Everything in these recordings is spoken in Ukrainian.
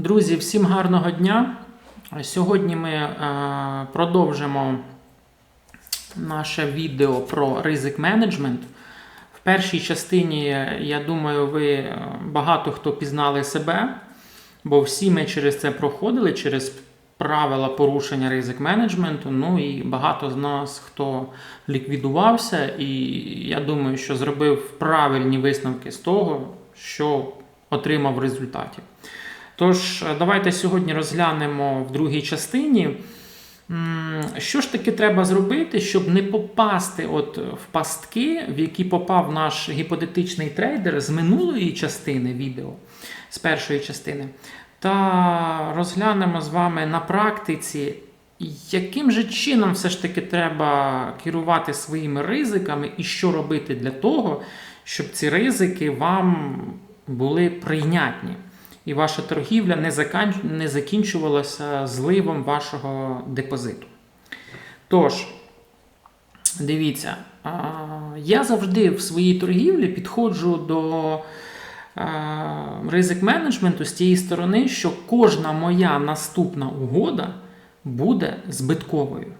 Друзі, всім гарного дня. Сьогодні ми е, продовжимо наше відео про ризик менеджмент. В першій частині, я думаю, ви е, багато хто пізнали себе, бо всі ми через це проходили, через правила порушення ризик менеджменту. Ну і багато з нас хто ліквідувався, і я думаю, що зробив правильні висновки з того, що отримав в результаті. Тож, е, давайте сьогодні розглянемо в другій частині, що ж таки треба зробити, щоб не попасти от в пастки, в які попав наш гіпотетичний трейдер з минулої частини відео, з першої частини. Та розглянемо з вами на практиці, яким же чином все ж таки треба керувати своїми ризиками і що робити для того, щоб ці ризики вам були прийнятні і ваша торгівля не, закінчувалася зливом вашого депозиту. Тож, дивіться, я завжди в своїй торгівлі підходжу до ризик менеджменту з тієї сторони, що кожна моя наступна угода буде збитковою.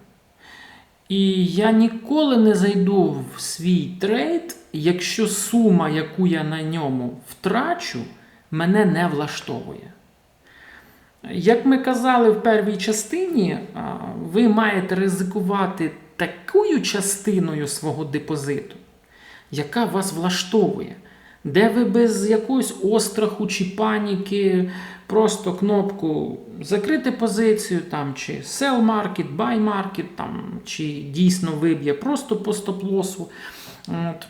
І я ніколи не зайду в свій трейд, якщо сума, яку я на ньому втрачу, мене не влаштовує. Як ми казали в первій частині, ви маєте ризикувати такою частиною свого депозиту, яка вас влаштовує, де ви без якогось остраху чи паніки просто кнопку закрити позицію, там, чи sell market, buy market, там, чи дійсно виб'є просто по стоп-лосу. От.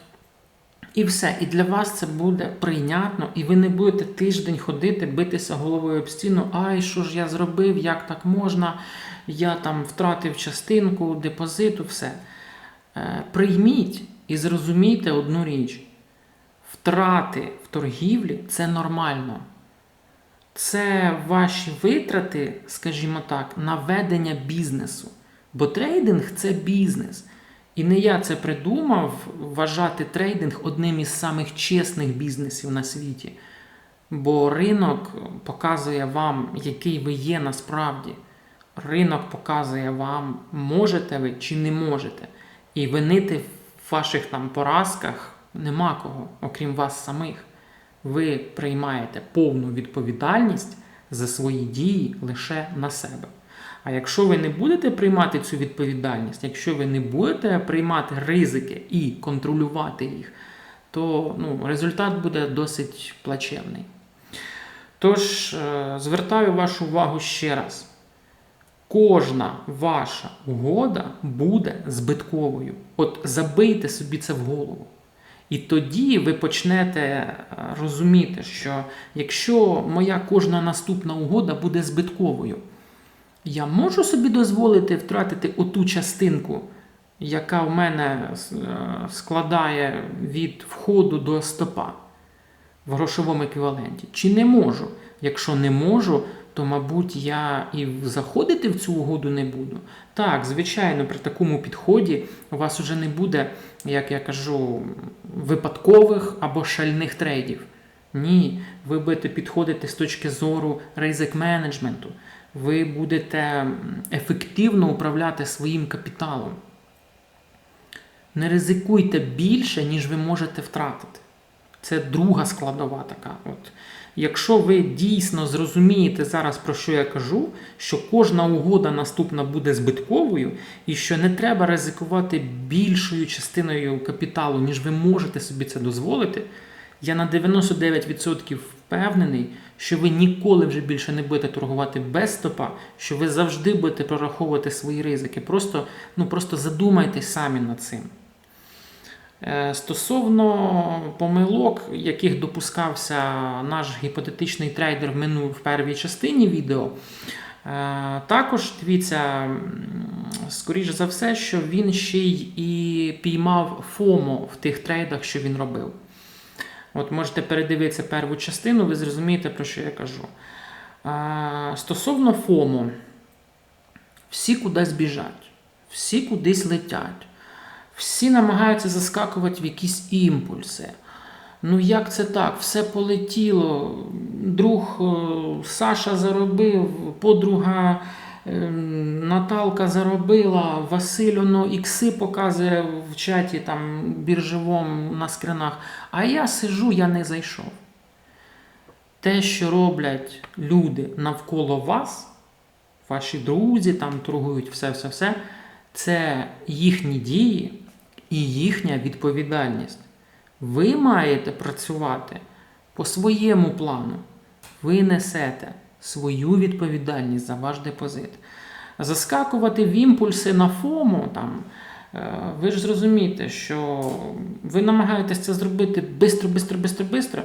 І все. І для вас це буде прийнятно, і ви не будете тиждень ходити, битися головою об стіну. Ай, що ж я зробив, як так можна? Я там втратив частинку, депозиту, все. Е, Прийміть і зрозумійте одну річ: втрати в торгівлі це нормально. Це ваші витрати, скажімо так, на ведення бізнесу. Бо трейдинг це бізнес. І не я це придумав вважати трейдинг одним із самих чесних бізнесів на світі. Бо ринок показує вам, який ви є насправді. Ринок показує вам, можете ви чи не можете. І винити в ваших там поразках нема кого, окрім вас самих. Ви приймаєте повну відповідальність за свої дії лише на себе. А якщо ви не будете приймати цю відповідальність, якщо ви не будете приймати ризики і контролювати їх, то ну, результат буде досить плачевний. Тож, е, звертаю вашу увагу ще раз. Кожна ваша угода буде збитковою. От забийте собі це в голову. І тоді ви почнете е, розуміти, що якщо моя кожна наступна угода буде збитковою, я можу собі дозволити втратити оту частинку, яка в мене е, складає від входу до стопа в грошовому еквіваленті. Чи не можу? Якщо не можу, то, мабуть, я і заходити в цю угоду не буду. Так, звичайно, при такому підході у вас вже не буде, як я кажу, випадкових або шальних трейдів. Ні, ви будете підходити з точки зору ризик менеджменту ви будете ефективно управляти своїм капіталом. Не ризикуйте більше, ніж ви можете втратити. Це друга складова така. От. Якщо ви дійсно зрозумієте зараз, про що я кажу, що кожна угода наступна буде збитковою, і що не треба ризикувати більшою частиною капіталу, ніж ви можете собі це дозволити, я на 99% впевнений, що ви ніколи вже більше не будете торгувати без стопа, що ви завжди будете прораховувати свої ризики. Просто ну, просто задумайтесь самі над цим. Е, стосовно помилок, яких допускався наш гіпотетичний трейдер в мину в первій частині відео, е, також дивіться, скоріш за все, що він ще й і піймав ФОМО в тих трейдах, що він робив. От можете передивитися перву частину, ви зрозумієте, про що я кажу. А, Стосовно ФОМО, всі кудись біжать, всі кудись летять, всі намагаються заскакувати в якісь імпульси. Ну як це так? Все полетіло. Друг е, Саша заробив, подруга Наталка заробила, Василь воно ікси показує в чаті там біржовому на скринах. А я сижу, я не зайшов. Те, що роблять люди навколо вас, ваші друзі там торгують, все-все-все, це їхні дії і їхня відповідальність. Ви маєте працювати по своєму плану. Ви несете свою відповідальність за ваш депозит. Заскакувати в імпульси на ФОМу, там, е, ви ж зрозумієте, що ви намагаєтесь це зробити бистро, бистро, бистро, бистро.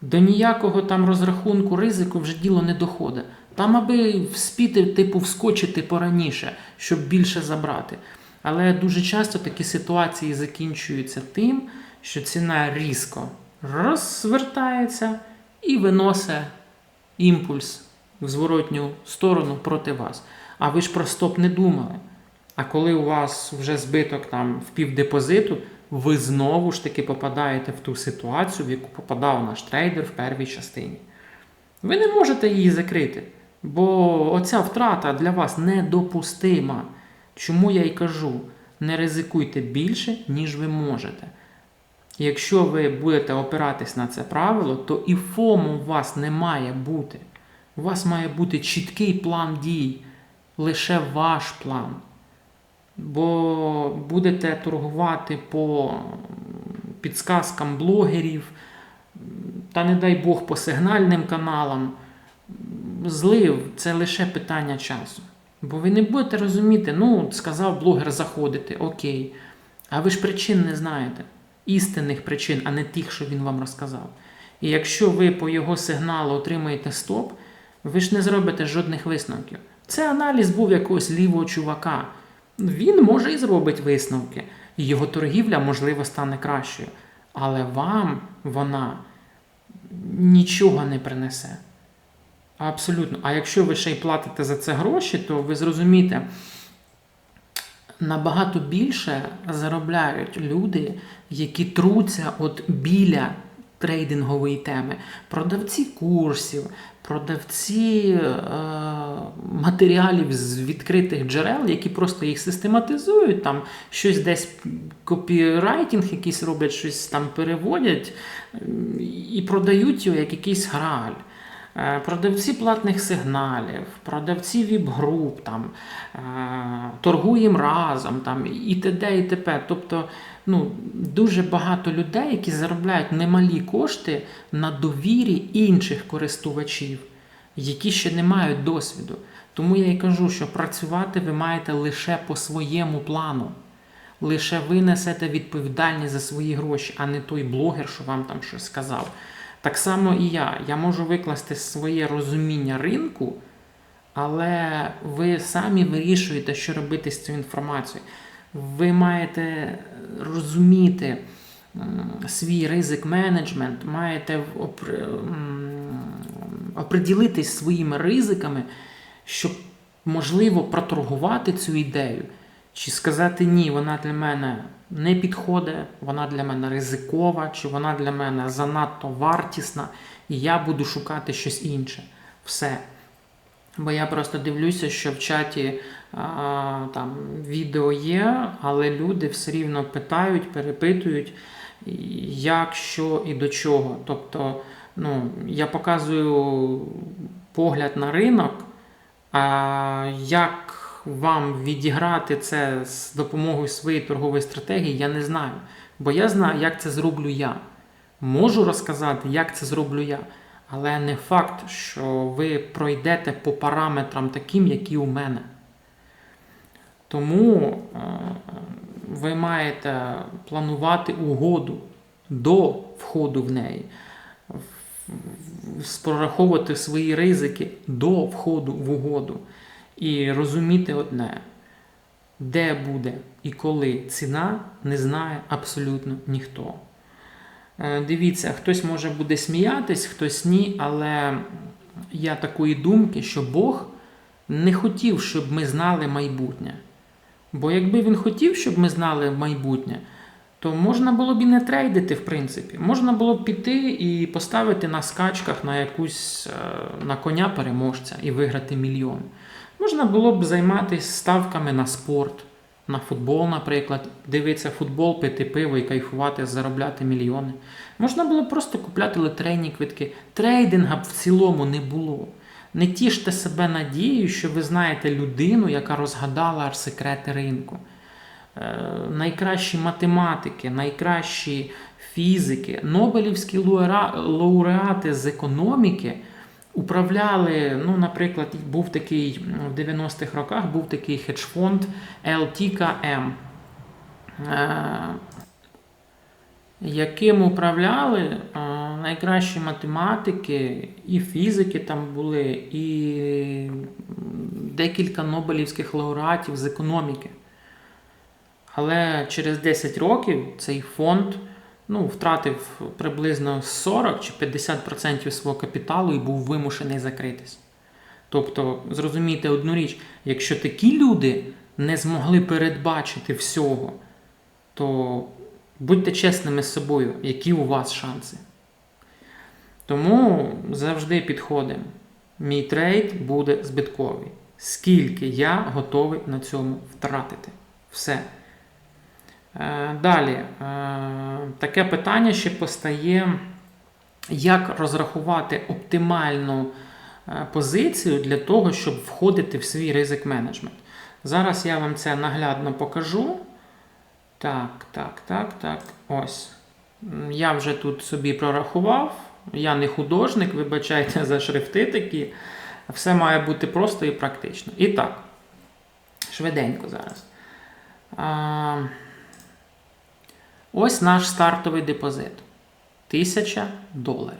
До ніякого там розрахунку ризику вже діло не доходить. Там, аби вспіти, типу, вскочити пораніше, щоб більше забрати. Але дуже часто такі ситуації закінчуються тим, що ціна різко розвертається і виносить імпульс в зворотню сторону проти вас. А ви ж про стоп не думали. А коли у вас вже збиток там в півдепозиту, ви знову ж таки попадаєте в ту ситуацію, в яку попадав наш трейдер в первій частині. Ви не можете її закрити, бо оця втрата для вас недопустима. Чому я й кажу, не ризикуйте більше, ніж ви можете. Якщо ви будете опиратись на це правило, то і ФОМу у вас не має бути. У вас має бути чіткий план дій, лише ваш план. Бо будете торгувати по підсказкам блогерів, та не дай Бог по сигнальним каналам. Злив це лише питання часу. Бо ви не будете розуміти, ну, сказав блогер заходити, окей. А ви ж причин не знаєте. Істинних причин, а не тих, що він вам розказав. І якщо ви по його сигналу отримаєте стоп, ви ж не зробите жодних висновків. Це аналіз був якогось лівого чувака. Він може і зробить висновки, його торгівля, можливо, стане кращою. Але вам вона нічого не принесе. Абсолютно. А якщо ви ще й платите за це гроші, то ви зрозумієте, набагато більше заробляють люди, які труться от біля трейдингової теми. Продавці курсів, продавці е, матеріалів з відкритих джерел, які просто їх систематизують, там щось десь копірайтинг якийсь роблять, щось там переводять і продають його як якийсь граль. Е, Продавці платних сигналів, продавці віп-груп, там, е, торгуємо разом там, і т.д. і т.п. Тобто ну, дуже багато людей, які заробляють немалі кошти на довірі інших користувачів, які ще не мають досвіду. Тому я і кажу, що працювати ви маєте лише по своєму плану. Лише ви несете відповідальність за свої гроші, а не той блогер, що вам там щось сказав. Так само і я. Я можу викласти своє розуміння ринку, але ви самі вирішуєте, що робити з цією інформацією. Ви маєте розуміти свій ризик менеджмент, маєте оприділитись своїми ризиками, щоб можливо проторгувати цю ідею. Чи сказати ні, вона для мене не підходить, вона для мене ризикова, чи вона для мене занадто вартісна, і я буду шукати щось інше. Все. Бо я просто дивлюся, що в чаті а, там відео є, але люди все рівно питають, перепитують, як, що і до чого. Тобто, ну, я показую погляд на ринок, а як вам відіграти це з допомогою своєї торгової стратегії, я не знаю. Бо я знаю, як це зроблю я. Можу розказати, як це зроблю я. Але не факт, що ви пройдете по параметрам таким, які у мене. Тому е, ви маєте планувати угоду до входу в неї, прораховувати свої ризики до входу в угоду. І розуміти одне, де буде і коли ціна, не знає абсолютно ніхто. Е, дивіться, хтось може буде сміятись, хтось ні, але я такої думки, що Бог не хотів, щоб ми знали майбутнє. Бо якби він хотів, щоб ми знали майбутнє, то можна було б і не трейдити, в принципі. Можна було б піти і поставити на скачках на якусь е, на коня переможця і виграти мільйон. Можна було б займатися ставками на спорт, на футбол, наприклад, дивитися футбол, пити пиво і кайфувати, заробляти мільйони. Можна було б просто купляти лотерейні квитки. Трейдинга б в цілому не було. Не тіште себе надією, що ви знаєте людину, яка розгадала секрети ринку. Е, найкращі математики, найкращі фізики, Нобелівські лауреати з економіки управляли. Ну, наприклад, був такий в 90-х роках був такий хедж-фонд LTKM, е, яким управляли е, найкращі математики і фізики там були, і декілька Нобелівських лауреатів з економіки. Але через 10 років цей фонд ну, втратив приблизно 40 чи 50% свого капіталу і був вимушений закритись. Тобто, зрозумійте одну річ, якщо такі люди не змогли передбачити всього, то будьте чесними з собою, які у вас шанси. Тому завжди підходимо. Мій трейд буде збитковий. Скільки я готовий на цьому втратити? Все. Е, Далі, е, таке питання ще постає, як розрахувати оптимальну е, позицію для того, щоб входити в свій ризик менеджмент. Зараз я вам це наглядно покажу. Так, так, так, так. Ось. Я вже тут собі прорахував. Я не художник, вибачайте за шрифти такі. Все має бути просто і практично. І так, швиденько зараз. Ось наш стартовий депозит. 1000 доларів.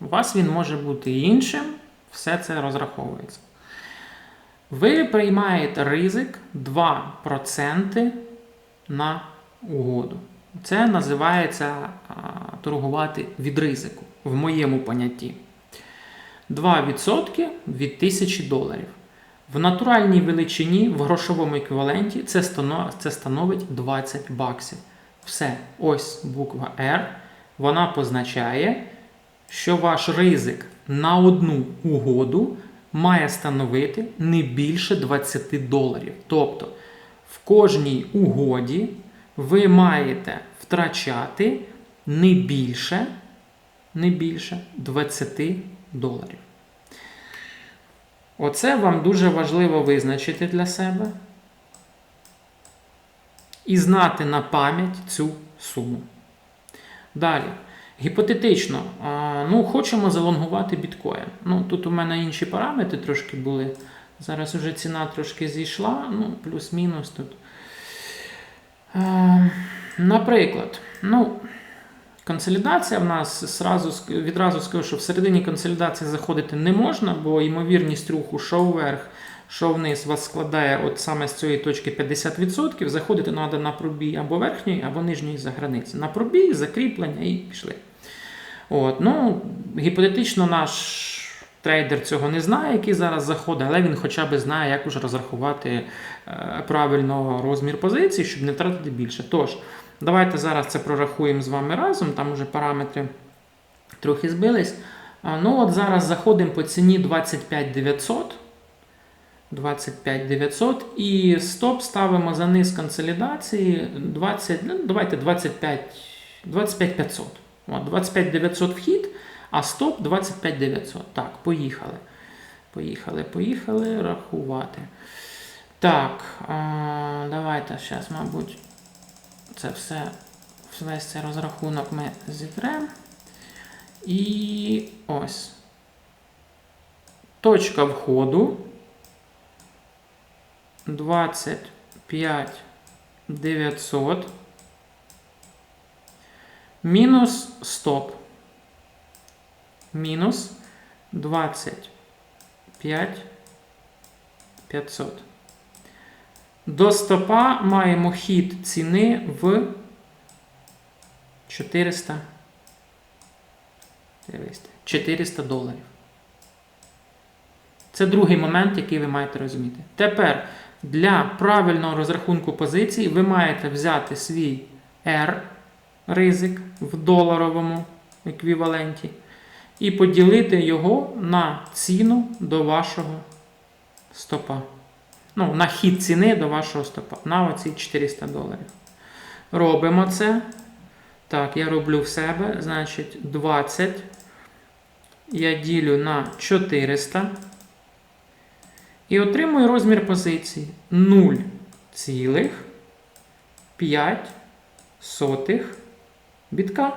У вас він може бути іншим, все це розраховується. Ви приймаєте ризик 2% на угоду. Це називається а, торгувати від ризику в моєму понятті. 2% від 1000 доларів. В натуральній величині в грошовому еквіваленті це становить 20 баксів. Все, ось буква R. Вона позначає, що ваш ризик на одну угоду має становити не більше 20 доларів. Тобто в кожній угоді ви маєте втрачати не більше, не більше 20 доларів. Оце вам дуже важливо визначити для себе і знати на пам'ять цю суму. Далі. Гіпотетично, ну, хочемо залонгувати біткоін. Ну, тут у мене інші параметри трошки були. Зараз вже ціна трошки зійшла, ну, плюс-мінус тут. Наприклад, ну, консолідація в нас зразу, ск- відразу скажу, що всередині консолідації заходити не можна, бо ймовірність руху що вверх, що вниз вас складає от саме з цієї точки 50%. Заходити треба на пробій або верхньої, або нижньої за границі. На пробій, закріплення і пішли. От, ну, гіпотетично наш трейдер цього не знає, який зараз заходить, але він хоча б знає, як уже розрахувати е, правильно розмір позиції, щоб не втратити більше. Тож, давайте зараз це прорахуємо з вами разом, там уже параметри трохи збились. Ну, от зараз заходимо по ціні 25 900. 25 900 і стоп ставимо за низ консолідації 20, ну, давайте 25, 25 500. От, 25 900 вхід, а стоп 25 900. Так, поїхали. Поїхали, поїхали рахувати. Так, давайте зараз, мабуть, це все, весь цей розрахунок ми зітремо. І ось. Точка входу 25 900 мінус стоп. Мінус 25 500. До стопа маємо хід ціни в 400 400 400 доларів. Це другий момент, який ви маєте розуміти. Тепер для правильного розрахунку позицій ви маєте взяти свій R ризик в доларовому еквіваленті і поділити його на ціну до вашого стопа. Ну, на хід ціни до вашого стопа. На оці 400 доларів. Робимо це. Так, я роблю в себе. Значить, 20. Я ділю на 400. І отримую розмір позиції 0,5 бітка.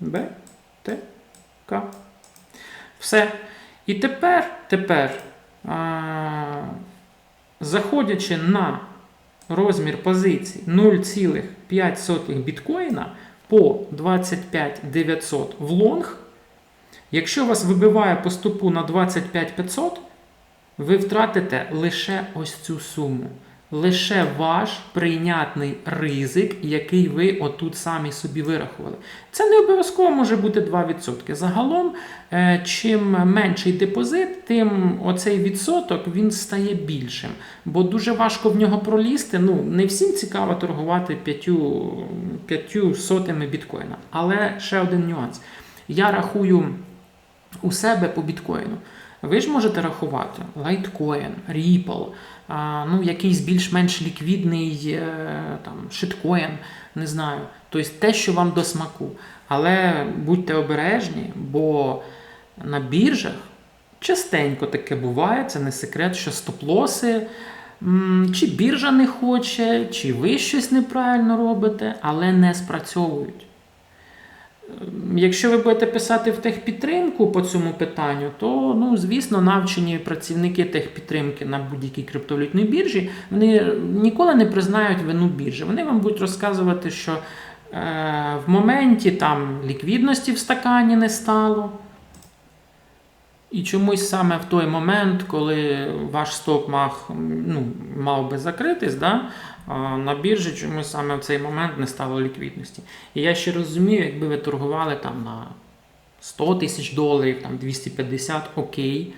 Б, Т, К. Все. І тепер, тепер, а, заходячи на розмір позицій 0,5 біткоїна по 25 900 в лонг, якщо вас вибиває по стопу на 25 500, ви втратите лише ось цю суму. Лише ваш прийнятний ризик, який ви отут самі собі вирахували. Це не обов'язково може бути 2%. Загалом, е, чим менший депозит, тим оцей відсоток він стає більшим. Бо дуже важко в нього пролізти. Ну, не всім цікаво торгувати п'ятю, п'ятю сотими біткоїна. Але ще один нюанс. Я рахую у себе по біткоїну. Ви ж можете рахувати Litecoin, Ripple, ну, якийсь більш-менш ліквідний е, там, шиткоін, не знаю. Тобто те, що вам до смаку. Але будьте обережні, бо на біржах частенько таке буває, це не секрет, що стоп-лоси. Чи біржа не хоче, чи ви щось неправильно робите, але не спрацьовують. Якщо ви будете писати в техпідтримку по цьому питанню, то ну, звісно, навчені працівники техпідтримки на будь-якій криптовалютній біржі вони ніколи не признають вину біржі. Вони вам будуть розказувати, що е, в моменті там ліквідності в стакані не стало. І чомусь саме в той момент, коли ваш стоп мав, ну, мав би закритись, да, на біржі чомусь саме в цей момент не стало ліквідності. І я ще розумію, якби ви торгували там на 100 тисяч доларів, там 250, окей,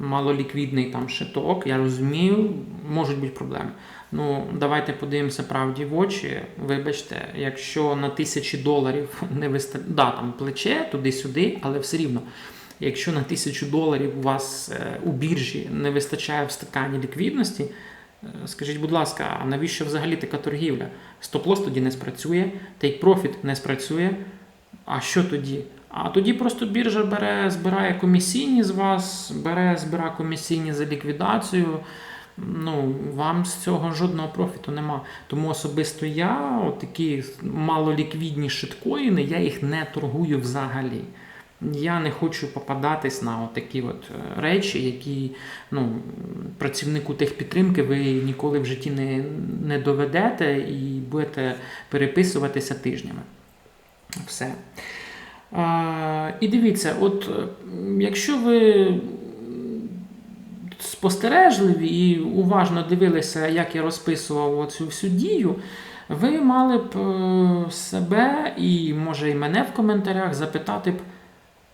малоліквідний там шиток, я розумію, можуть бути проблеми. Ну, давайте подивимося правді в очі. Вибачте, якщо на тисячі доларів не вистачає, да, там плече туди-сюди, але все рівно. Якщо на тисячу доларів у вас е, у біржі не вистачає в стакані ліквідності, скажіть, будь ласка, а навіщо взагалі така торгівля? Стоп-лос тоді не спрацює, take-profit не спрацює. А що тоді? А тоді просто біржа бере, збирає комісійні з вас, бере, збирає комісійні за ліквідацію. Ну, вам з цього жодного профіту нема. Тому особисто я, такі малоліквідні шиткоїни, я їх не торгую взагалі. Я не хочу попадатись на такі от е, речі, які ну, працівнику техпідтримки ви ніколи в житті не, не доведете і будете переписуватися тижнями. Все. А, і дивіться, от е, якщо ви спостережливі і уважно дивилися, як я розписував цю всю дію, ви мали б е, себе і, може, і мене в коментарях запитати б.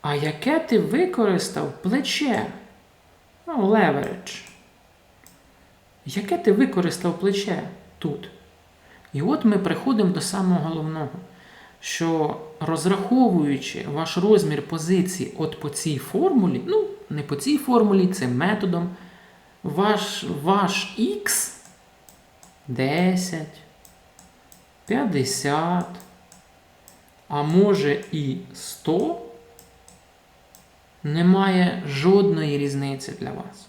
А яке ти використав плече? Ну, левередж. Яке ти використав плече тут? І от ми приходимо до самого головного, що розраховуючи ваш розмір позиції от по цій формулі, ну, не по цій формулі, цим методом, ваш, ваш X 10, 50, а може і 100 немає жодної різниці для вас.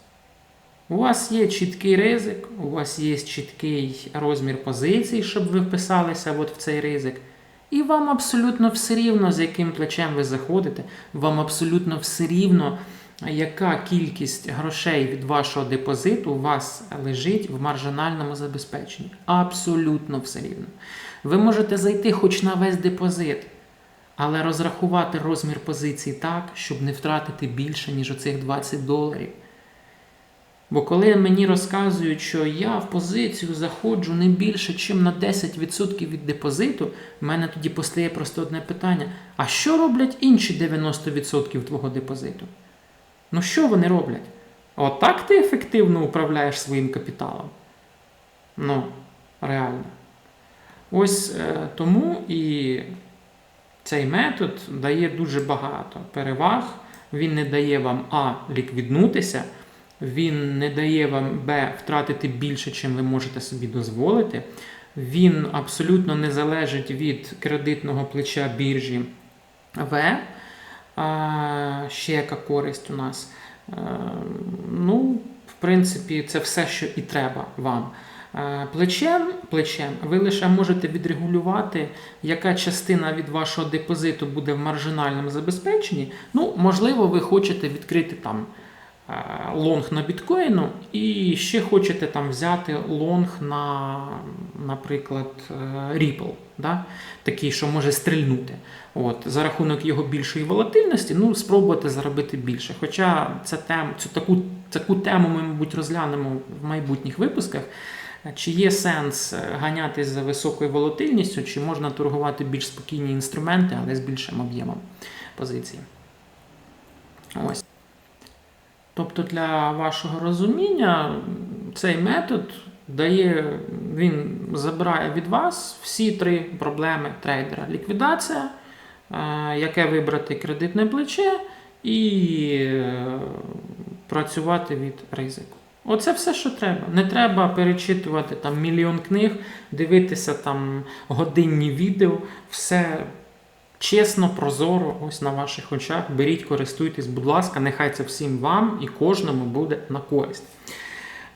У вас є чіткий ризик, у вас є чіткий розмір позицій, щоб ви вписалися от в цей ризик. І вам абсолютно все рівно, з яким плечем ви заходите, вам абсолютно все рівно, яка кількість грошей від вашого депозиту у вас лежить в маржинальному забезпеченні. Абсолютно все рівно. Ви можете зайти хоч на весь депозит. Але розрахувати розмір позиції так, щоб не втратити більше, ніж оцих 20 доларів. Бо коли мені розказують, що я в позицію заходжу не більше, ніж на 10% від депозиту, в мене тоді постає просто одне питання: а що роблять інші 90% твого депозиту? Ну що вони роблять? Отак ти ефективно управляєш своїм капіталом? Ну, реально. Ось е, тому і цей метод дає дуже багато переваг. Він не дає вам А ліквіднутися, він не дає вам Б втратити більше, чим ви можете собі дозволити. Він абсолютно не залежить від кредитного плеча біржі В. А, ще яка користь у нас. Е, Ну, в принципі, це все, що і треба вам. Е, Плечем, плечем ви лише можете відрегулювати, яка частина від вашого депозиту буде в маржинальному забезпеченні. Ну, можливо, ви хочете відкрити там е, лонг на біткоїну і ще хочете там взяти лонг на, наприклад, е, Ripple, да? такий, що може стрільнути. От, за рахунок його більшої волатильності, ну, спробувати заробити більше. Хоча ця тем, цю таку, таку тему ми, мабуть, розглянемо в майбутніх випусках. Чи є сенс е, ганятись за високою волатильністю, чи можна торгувати більш спокійні інструменти, але з більшим об'ємом позиції? Ось. Тобто, для вашого розуміння, цей метод дає, він забирає від вас всі три проблеми трейдера: ліквідація, е, яке вибрати кредитне плече, і е, працювати від ризику. Оце все, що треба. Не треба перечитувати там мільйон книг, дивитися там годинні відео. Все чесно, прозоро, ось на ваших очах. Беріть, користуйтесь, будь ласка, нехай це всім вам і кожному буде на користь.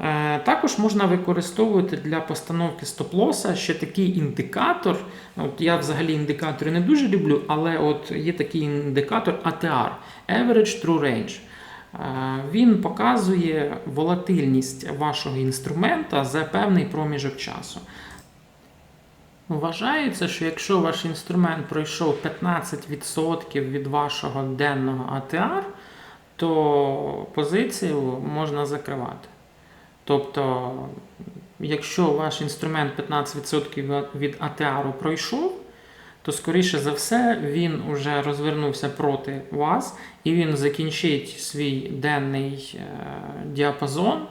Е, Також можна використовувати для постановки стоп-лоса ще такий індикатор. От Я взагалі індикатори не дуже люблю, але от є такий індикатор ATR Average True Range. Е, Він показує волатильність вашого інструмента за певний проміжок часу. Вважається, що якщо ваш інструмент пройшов 15% від вашого денного ATR, то позицію можна закривати. Тобто, якщо ваш інструмент 15% від ATR пройшов, то скоріше за все він вже розвернувся проти вас і він закінчить свій денний е, діапазон.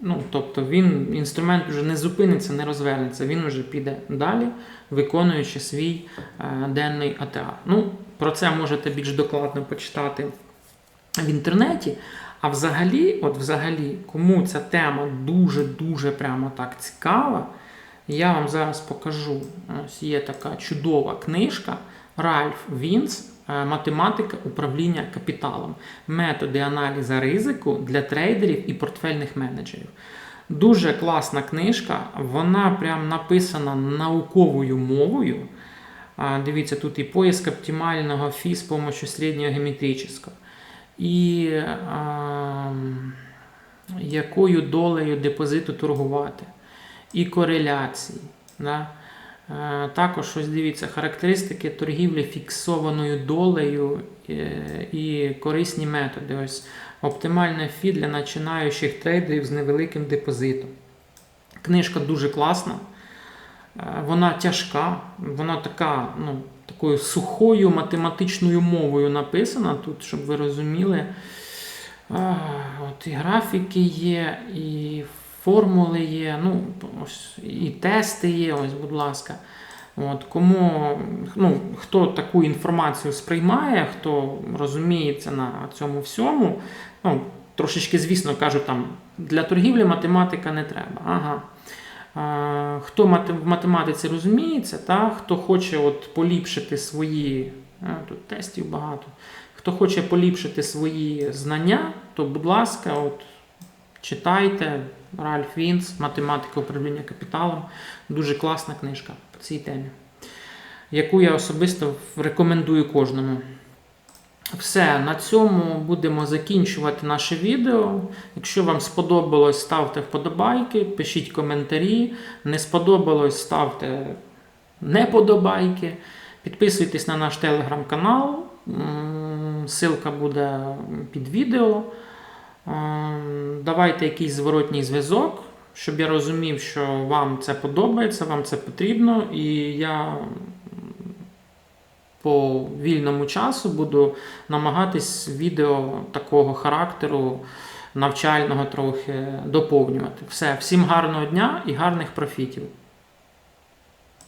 Ну, тобто він, інструмент вже не зупиниться, не розвернеться, він вже піде далі, виконуючи свій е, денний АТА. Ну, про це можете більш докладно почитати в інтернеті. А взагалі, от взагалі, кому ця тема дуже-дуже прямо так цікава, я вам зараз покажу. Ось є така чудова книжка Ральф Вінс. е, Математика управління капіталом, методи аналізу ризику для трейдерів і портфельних менеджерів. Дуже класна книжка, вона прям написана науковою мовою. Дивіться, тут і поиск оптимального фі з допомогою середнього геометричного. І а, якою долею депозиту торгувати, і кореляції. Да? Е, Також ось дивіться, характеристики торгівлі фіксованою долею е, і корисні методи. Ось Оптимальне фі для починаючих трейдерів з невеликим депозитом. Книжка дуже класна, Е, вона тяжка, вона така, ну, такою сухою математичною мовою написана тут, щоб ви розуміли. От І графіки є, і формули є, ну, ось, і тести є, ось, будь ласка. От, Кому, ну, Хто таку інформацію сприймає, хто розуміється на цьому всьому, ну, трошечки, звісно, кажу, там, для торгівлі математика не треба. Ага. А, Хто в математиці розуміється, та, хто хоче от поліпшити свої, а, тут тестів багато, хто хоче поліпшити свої знання, то, будь ласка, от, читайте Ральф Вінс, математика управління капіталом. Дуже класна книжка по цій темі, яку я особисто рекомендую кожному. Все, на цьому будемо закінчувати наше відео. Якщо вам сподобалось, ставте вподобайки, пишіть коментарі. Не сподобалось, ставте неподобайки. Підписуйтесь на наш телеграм-канал. М, Ссылка буде під відео. Ем, Давайте якийсь зворотній зв'язок, щоб я розумів, що вам це подобається, вам це потрібно, і я по вільному часу буду намагатись відео такого характеру, навчального трохи доповнювати. Все, всім гарного дня і гарних профітів!